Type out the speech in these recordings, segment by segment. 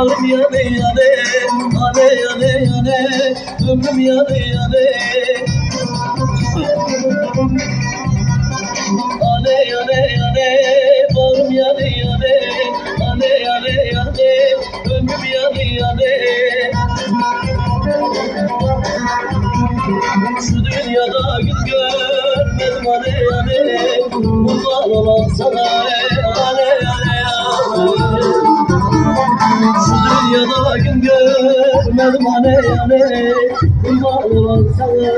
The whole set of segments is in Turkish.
bağrım yanı yanı Yane yane yane ömrüm yanı yanı Yane yane yane bağrım yanı yanı Yane yane yane ömrüm yanı yanı Şu dünyada gün görmedim hani hani Kurban olan sana gün görmedim hani hani Kurban olan sana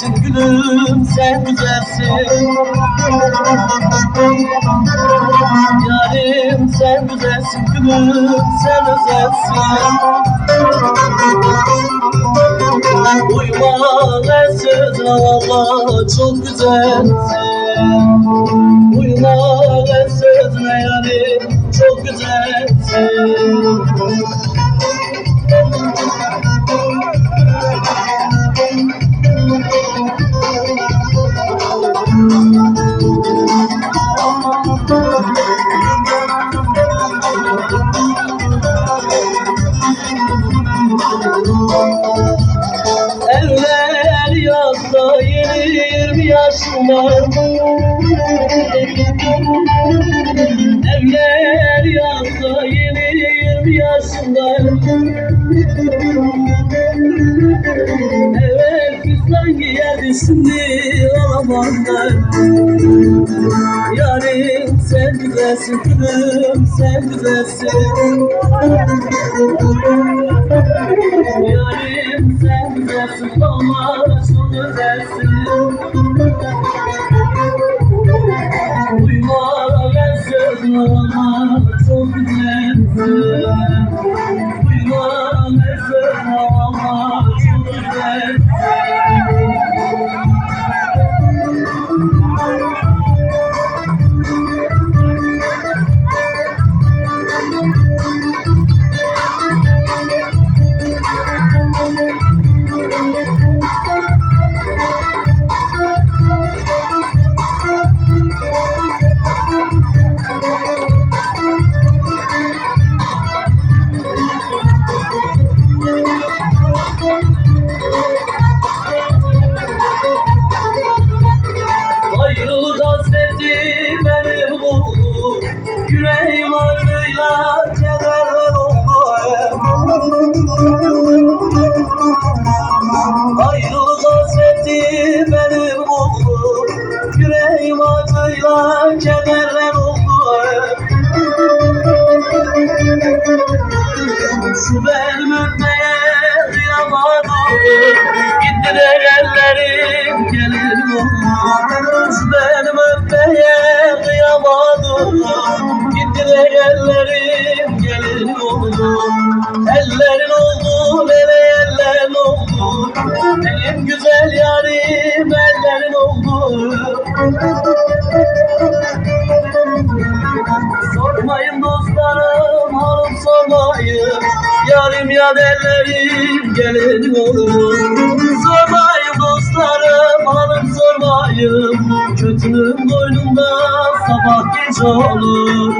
güzelsin sen güzelsin. Yarim sen güzelsin gülüm sen özelsin. Uyuma sözüne valla çok güzelsin. Uyuma ve sözüne yarim çok güzelsin yaşında Evler yaşında Evvel fistan giyerdi şimdi alamazlar Yarim sen güzelsin gülüm sen güzelsin Yarim sen güzelsin ama çok güzelsin Duyulamaz o güzel Benim öpmeye kıyamadım Gittiler ellerim oldu Şu benim öpmeye kıyamadım Gittiler ellerim gelin oldu Ellerin oldu beni ellerin oldu. Benim güzel yarim Ellerim gelin olur Sormayın dostlarım hanım sormayın. Kötünün boynunda sabah geç olur